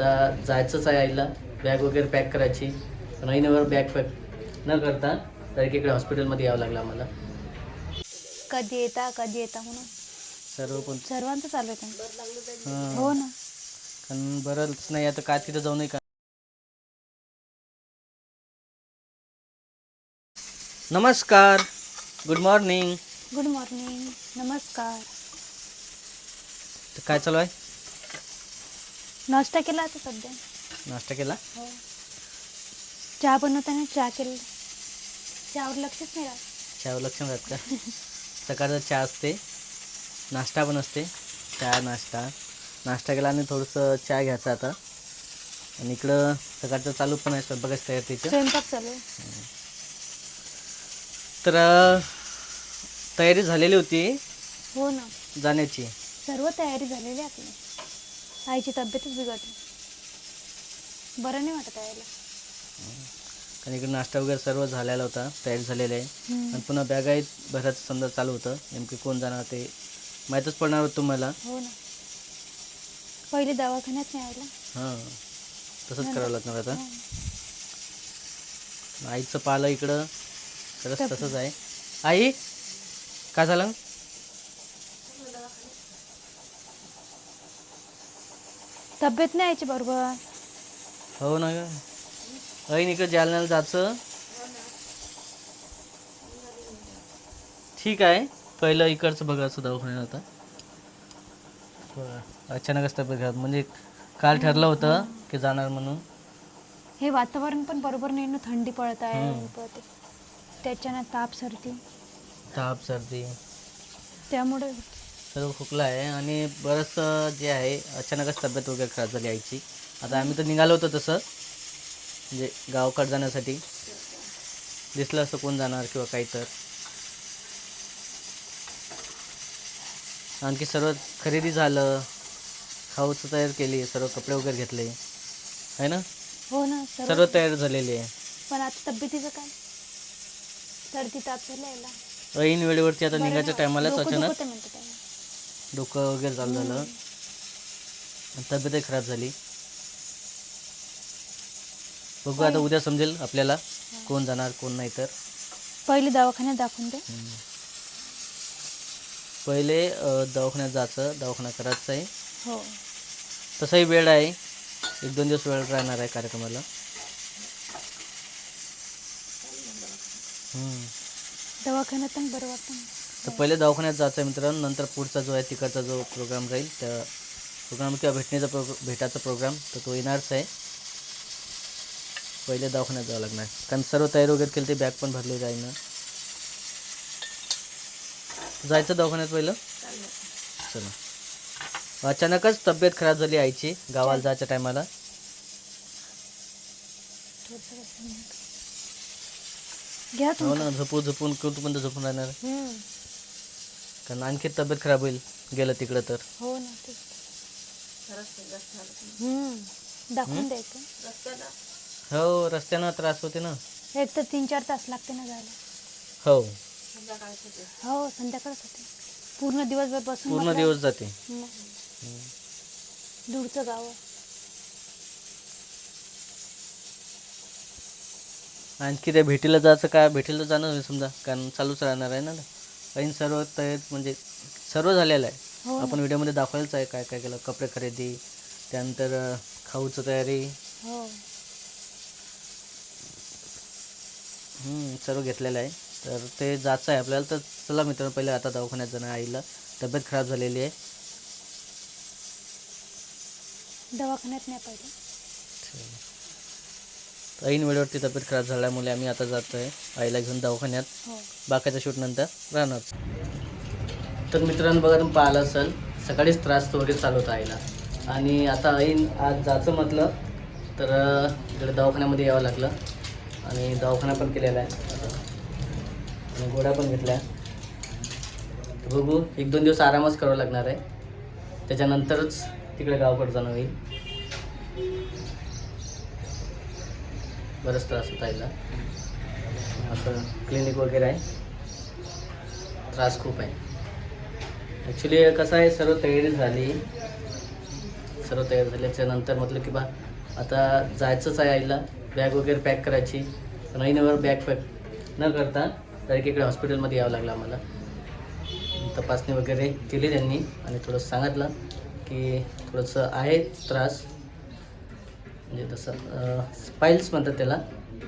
आता जायचंच आहे आईला. बॅग वगैरे पॅक करायची. पण आईनेवर बॅग पॅक न करता इकडे हॉस्पिटलमध्ये यावं लागलं आम्हाला. कधी येता कधी येता म्हणून? सर्व पण. सर्वांचं चालू आहे. हां. हो ना. कारण बरंच नाही आता काय तिथं जाऊ नये का नमस्कार. गुड मॉर्निंग गुड मॉर्निंग नमस्कार. काय चालू आहे? नाश्ता केला आता सध्या? नाश्ता केला? हो. चहा बनवताना चहा केलं. चहावर लक्षच नाही राहत. चहावर लक्ष नाही राहत का? सकाळचा चहा असते नाश्ता पण असते. चहा नाश्ता. नाश्ता केला आणि थोडंसं चहा घ्यायचा आता. आणि इकडं सकाळचं चालू पण आहे स्वयंपाकाची तयार तिचं स्वयंपाक चालू आहे. तर अं, तयारी झालेली होती हो ना. जाण्याची. सर्व तयारी झालेली आहे आपली. आईची तब्येतच बिघडली बरं नाही वाटत आईला. कारण इकडे नाश्ता वगैरे सर्व झालेला होता तयारी झालेली आहे. आणि पुन्हा बॅगाही भरायचं समजा चालू होतं. नेमके कोण जाणार ते माहीतच पडणार होतं तुम्हाला. हो ना. पहिले दवाखान्यात नाही आईला हां. तसंच करावं लागणार आता. हो. आईचं पालं इकडं. खरंच तसंच आहे. आई काय झालं? तब्येत नाही आईची बरोबर? हो ना ग. ऐन इकडं जालन्याला जायचं. ठीक आहे. पहिलं इकडचं बघायचं दवाखान्यात आता. बरं. अचानकच तब्येत घरात म्हणजे काल ठरलं होतं की जाणार म्हणून. हे वातावरण पण बरोबर नाही ना. थंडी पडत आहे. हम्म. ऊन पडते त्याच्यानं ताप सर्दी. ताप सर्दी. त्यामुळे सर्व खोकला आहे आणि बरंचसं जे आहे अचानकच तब्येत वगैरे खराब झाली आईची. आता आम्ही तर निघालो होतो तसं. म्हणजे गावाकडे जाण्यासाठी. दिसलं असं कोण जाणार किंवा काही तर. आणखी सर्व खरेदी झालं. खाऊचं तयार केली सर्व कपडे वगैरे घेतले. आहे ना? हो ना सर्व तयार झालेली आहे. पण आता तब्येतीचं काय? सर्दी ताप झाला ऐन वेळेवरती आता निघायच्या टायमालाच अचानक. डोकं वगैरे चालू झालं. तब्येतही खराब झाली. बघू आता उद्या समजेल आपल्याला कोण जाणार कोण नाही तर. पहिले दवाखान्यात दाखवून दे. पहिले अ, दवाखान्यात जायचं दवाखाना करायचं आहे हो. तसाही वेळ आहे. एक दोन दिवस वेळ राहणार आहे कार्यक्रमाला. हम्म. दवाखान्यात पण बरं वाटतं. तर पहिले दवाखान्यात जायचं आहे मित्रांनो. नंतर पुढचा जो आहे तिकडचा जो प्रोग्राम राहील त्या प्रोग्राम किंवा भेटण्याचा प्रो भेटाचा प्रोग्राम तर तो येणारच आहे. पहिले दवाखान्यात जावं लागणार. कारण सर्व तयारी वगैरे केली ते बॅग पण भरली जाईल ना जायचं दवाखान्यात पहिलं? चला. अचानकच तब्येत खराब झाली आईची गावाला जायच्या टायमाला. हो ना झोपू झोपून कुठपर्यंत झोपून राहणार. कारण आणखी तब्येत खराब होईल गेलं तिकडं तर. हो ना ते हम्म. दाखवून द्यायचं. हो रस्त्यानं त्रास होते ना. एक तर तीन चार तास लागते ना जायला. हो. हो संध्याकाळच होते पूर्ण दिवसभर बसून पूर्ण दिवस जाते. हम्म. दूरचं गाव. आहे. आणखी त्या भेटीला जायचं काय भेटीला जाणं नाही समजा कारण चालूच राहणार आहे ना. काही सर्व तयार म्हणजे सर्व झालेलं आहे. हो. आपण व्हिडिओमध्ये दाखवायलाच आहे काय काय केलं कपडे खरेदी त्यानंतर अं, खाऊचं तयारी. हो. हम्म, सर्व घेतलेलं आहे. तर ते जायचं आहे आपल्याला. तर चला मित्रांनो पहिले आता दवाखान्यात जाणं आईला. तब्येत खराब झालेली आहे. दवाखान्यात नाही पाहिजे ऐन वेळेवरती तब्येत खराब झाल्यामुळे आम्ही आता जातो आहे आईला घेऊन दवाखान्यात. हो. बाकीच्या शूट नंतर राहणार. तर मित्रांनो बघा तुम्ही पाहिलं असेल सकाळीच त्रास वगैरे चालू होता आईला. आणि आता ऐन आज जायचं म्हटलं तर इकडे दवाखान्यामध्ये यावं लागलं. आणि दवाखाना पण केलेला आहे. आणि गोळ्या पण घेतल्या. तर बघू एक दोन दिवस आरामच करावं लागणार आहे. त्याच्यानंतरच तिकडे गावाकडे जाणं होईल. बरंच त्रास होता आहेला असं क्लिनिक वगैरे आहे. त्रास खूप आहे. ॲक्च्युली कसं आहे सर्व तयारी झाली. सर्व तयार झाल्याच्यानंतर म्हटलं की बा आता जायचंच आहे आईला. बॅग वगैरे पॅक करायची. पण बॅग पॅक न करता डायरेक्ट इकडे हॉस्पिटलमध्ये यावं लागलं आम्हाला. तपासणी वगैरे केली त्यांनी. आणि थोडंसं सांगितलं की थोडंसं आहे त्रास. म्हणजे तसं स्पाईल्स म्हणतात त्याला.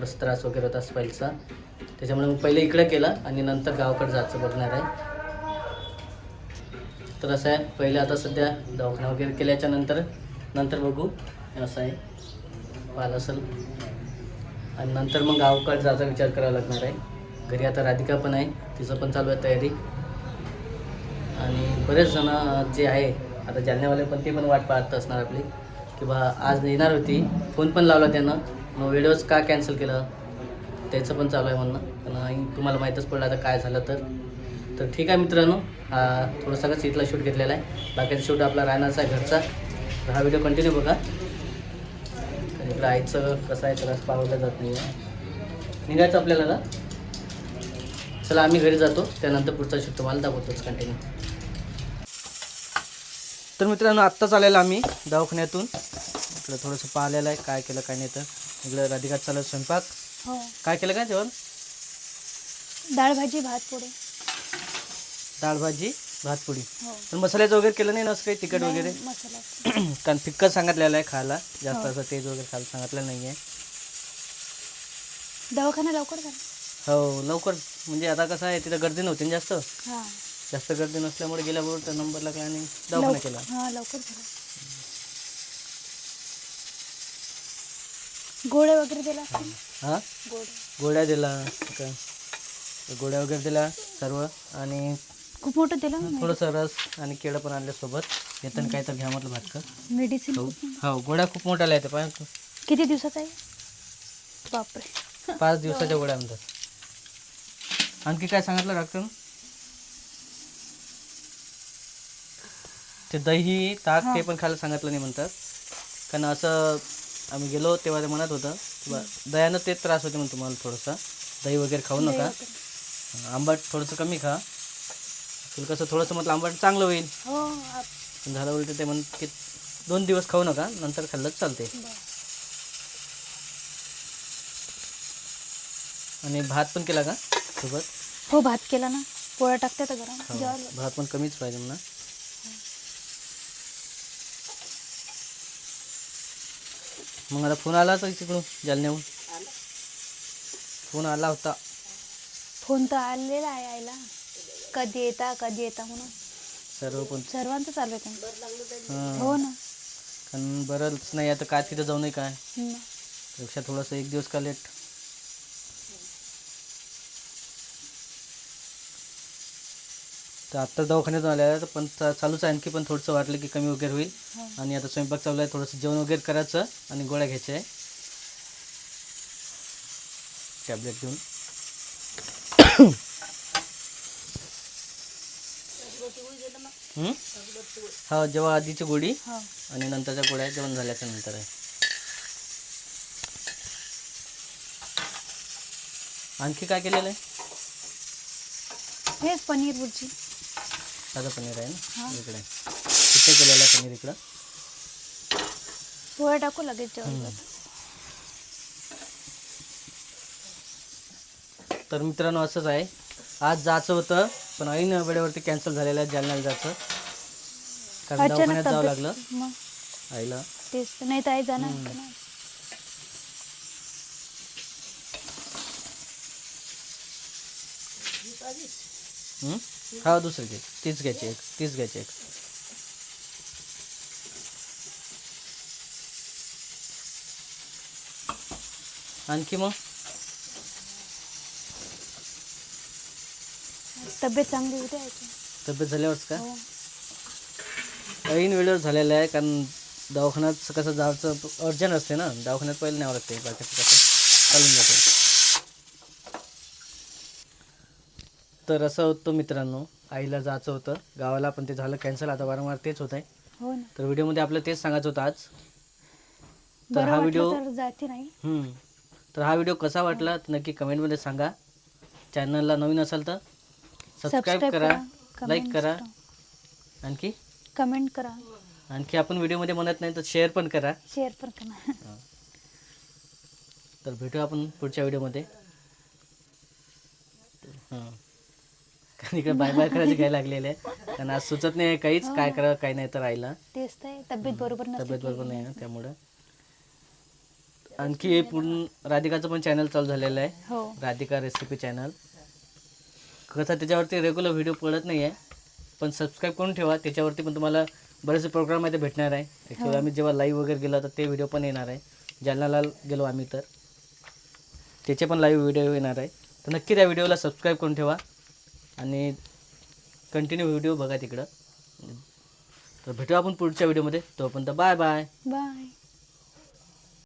बस त्रास वगैरे होता स्पाईल्सचा त्याच्यामुळे मग पहिले इकडे केला आणि नंतर गावाकडे जायचं बघणार आहे. तर असं आहे पहिले आता सध्या दवाखाना वगैरे केल्याच्यानंतर नंतर बघू. असं आहे. पाहिलं असेल. आणि नंतर मग गावाकडे जायचा विचार करावा लागणार आहे. घरी आता राधिका पण आहे तिचं पण चालू आहे तयारी. आणि बरेच जण जे आहे आता जालन्यावाले पण ते पण वाट पाहत असणार आपली. की बा आज येणार होती. फोन पण लावला त्यानं. मग व्हिडिओज का कॅन्सल केलं? त्याचं पण चालू आहे म्हणणं. आणि तुम्हाला माहीतच पडलं आता काय झालं तर. तर ठीक आहे मित्रांनो हा थोडं इथला शूट घेतलेला आहे. बाकीचा शूट आपला राहणारचा आहे घरचा. तर हा व्हिडिओ कंटिन्यू बघा. कारण इकडं आईचं कसं आहे त्याला पावलं जात नाही. निघायचं आपल्याला का चला आम्ही घरी जातो. त्यानंतर पुढचा शूट तुम्हाला दाखवतोच कंटिन्यू तर मित्रांनो आत्ताच आलेलं आम्ही दवाखान्यातून. इकडं थोडंसं पाहिलेलं आहे काय केलं काय नाही तर. इकडं राधिकात चालत स्वयंपाक. हो. काय केलं काय जेवण? डाळ भाजी भात पोळी. डाळ भाजी भात पोळी. हो. पण मसाल्याचं वगैरे केलं नाही ना असं काही तिखट वगैरे? मसाला कारण फिक्कट सांगितलेलं आहे खायला. जास्त हो. असं तेज वगैरे खायला सांगितलं नाही आहे. दवाखाना लवकर झाला हो लवकर. म्हणजे आता कसं आहे तिथं गर्दी नव्हती ना जास्त. हां. जास्त गर्दी नसल्यामुळे गेल्याबरोबर त्या नंबर लागला आणि दवाखाना केला हां लवकर झाला. गोळे वगैरे दिला हां. गोळे गोळ्या दिला काय गोळ्या वगैरे दिल्या सर्व आणि खूप मोठं दिलं ना थोडंसं रस आणि केळं पण आणले सोबत. येताना काय तर घ्या म्हटलं भाटकं मेडिसिन हो. हो गोळ्या खूप मोठ्या आहेत. पाय किती दिवसाचा आहे? बापरे. पाच दिवसाच्या गोळ्या म्हणतात आणखी काय सांगितलं डॉक्टर? ते दही ताक ते पण खायला सांगितलं नाही म्हणतात. कारण असं आम्ही गेलो तेव्हा ते म्हणत होतं की बा दह्यानं ते त्रास होते म्हणून तुम्हाला थोडंसं दही वगैरे खाऊ नका. आंबट थोडंसं कमी खा. कसं थोडंसं म्हटलं आंबट चांगलं होईल. हो पण झालं उलट ते म्हण की दोन दिवस खाऊ नका नंतर खाल्लंच चालते. आणि भात पण केला का सोबत? हो भात केला ना. पोळ्या टाकते तर गरम. हो, भात पण कमीच पाहिजे म्हणा. मग आता फोन आला होता तिकडून जालन्याहून? फोन आला होता. फोन तर आलेला आहे आईला. कधी येता कधी येता म्हणून. सर्व पण. सर्वांचं चालू आहे. हां. हो ना. कारण बरंच नाही आता काय तिथं जाऊ नये काय? हम्म. पेक्षा थोडंसं एक दिवस का लेट तर आत्ता दवाखान्यातून आल्या आहे, पण चा- चालूच आहे. आणखी पण थोडंसं वाटलं की कमी वगैरे होईल. हो. आणि आता स्वयंपाक चालू आहे थोडंसं जेवण वगैरे करायचं आणि गोळ्या घ्यायच्या आहे. टॅबलेट घेऊन. हं? हा जेव्हा आधीची गोळी हो. आणि नंतरच्या गोळ्या जेवण झाल्याच्यानंतर आहे. आणखी काय केलेलं आहे? हेच पनीर भुर्जी साधं पनीर आहे. ना? इकडे. इथे केलेलं आहे पनीर इकडं. पोळ्या टाकू लगेच. तर मित्रांनो असंच आहे. आज जायचं होतं पण ऐन वेळेवरती कॅन्सल झालेलं आहे जालन्याला जायचं. कारण दवाखान्यात जावं लागलं. आईला. तेच. नाही तर आई जाणार. हम्म. हं? दुसरी घे. तीच घ्यायची एक. तीच घ्यायची एक. आणखी मग? तब्येत चांगली होती तब्येत झाल्यावरच का? हो. ऐन वेळेवर झालेलं आहे कारण दवाखान्यात कसं जायचं अर्जंट असते ना. दवाखान्यात पहिले न्यावं लागते. बाकीचं कसं चालून जाते. तर असं होतं मित्रांनो आईला जायचं होतं. गावाला पण ते झालं कॅन्सल आता वारंवार तेच होत आहे हो ना. तर व्हिडिओमध्ये आपलं तेच सांगायचं होतं आज. तर बरं हा वाटलं व्हिडिओ तर जाते नाही. हम्म. तर हा व्हिडिओ कसा वाटला तर नक्की कमेंटमध्ये सांगा. चॅनलला नवीन असाल तर सबस्क्राईब करा लाईक करा. आणखी? कमेंट करा. आणखी आपण व्हिडिओमध्ये म्हणत नाही तर शेअर पण करा. शेअर पण करा. तर भेटू आपण पुढच्या व्हिडिओमध्ये. हां. कारण इकडे बाय बाय करायचे घ्यायला लागलेले आहे. कारण आज सुचत नाही काहीच काय करावं काय नाही तर राहिला. तेच तर आहे. तब्येत बरोबर तब्येत. बरोबर नाही आहे त्यामुळं. आणखी पूर्ण राधिकाचं पण चॅनल चालू झालेलं आहे. हो. राधिका रेसिपी चॅनल कसं त्याच्यावरती रेग्युलर व्हिडिओ पडत नाही आहे पण सबस्क्राईब करून ठेवा. त्याच्यावरती पण तुम्हाला बरेचसे प्रोग्राम आहे ते भेटणार आहे. ॲक्च्युली आम्ही जेव्हा लाईव्ह वगैरे गेलो तर ते व्हिडिओ पण येणार आहे. जालन्याला गेलो आम्ही तर. त्याचे पण लाईव्ह व्हिडिओ येणार आहे. तर नक्की त्या व्हिडिओला सबस्क्राईब करून ठेवा. आणि कंटिन्यू व्हिडिओ बघा तिकडं. तर भेटू आपण पुढच्या व्हिडिओमध्ये तोपर्यंत बाय बाय बाय